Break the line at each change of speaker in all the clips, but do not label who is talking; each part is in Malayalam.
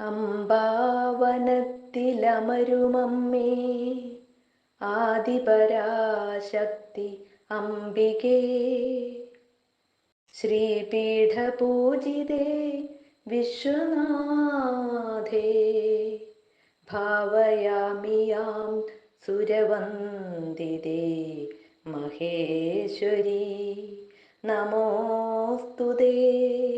അംബാവനത്തിലമരുമമ്മേ ആദിപരാശക്തി അംബികേ. ശ്രീപീഠപൂജിതേ വിശ്വനാഥേ ഭാവയാമിയാം സുരവന്ദിതേ മഹേശ്വരി. നമോസ്തുതേ.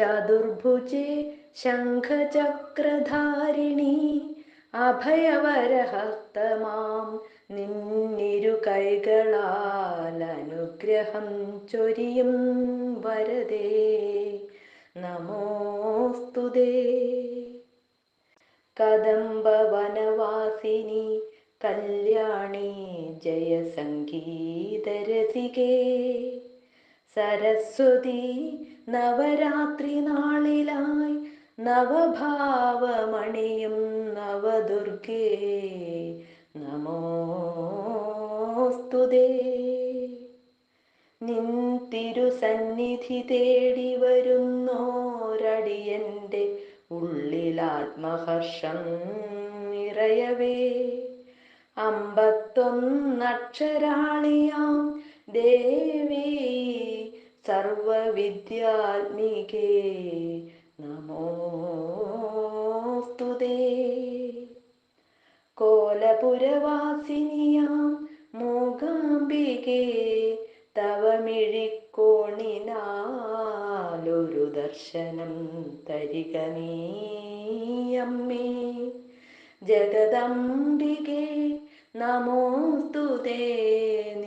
ചതുർഭുജേ ശംഖചക്രധാരിണി അഭയവരഹസ്തമാം നിന്നിരു കൈകളാൽ അനുഗ്രഹം ചൊരിയും വരദേ. നമോസ്തുതേ കദംബവനവാസിനി കല്യാണി ജയസംഗീതരസികേ. സരസ്വതി നവരാത്രി നാളിലായി നവഭാവമണിയും നവദുർഗേ. നമോസ്തുതേ. നിൻ തിരുസന്നിധി തേടി വരുന്നോരടിയന്റെ ഉള്ളിലാത്മഹർഷം നിറയവേ. അമ്പത്തൊന്നക്ഷരാളിയാം ദേവി സർവവിദ്യാത്മികേ നമോസ്തുതേ കോലപുരവാസിനിയാം മൂകാംബികേ തവമിഴിക്കോണിനാലൊരു ദർശനം തരിക നീയമ്മേ. ജഗദംബികേ നമോസ്തുതേ നമോ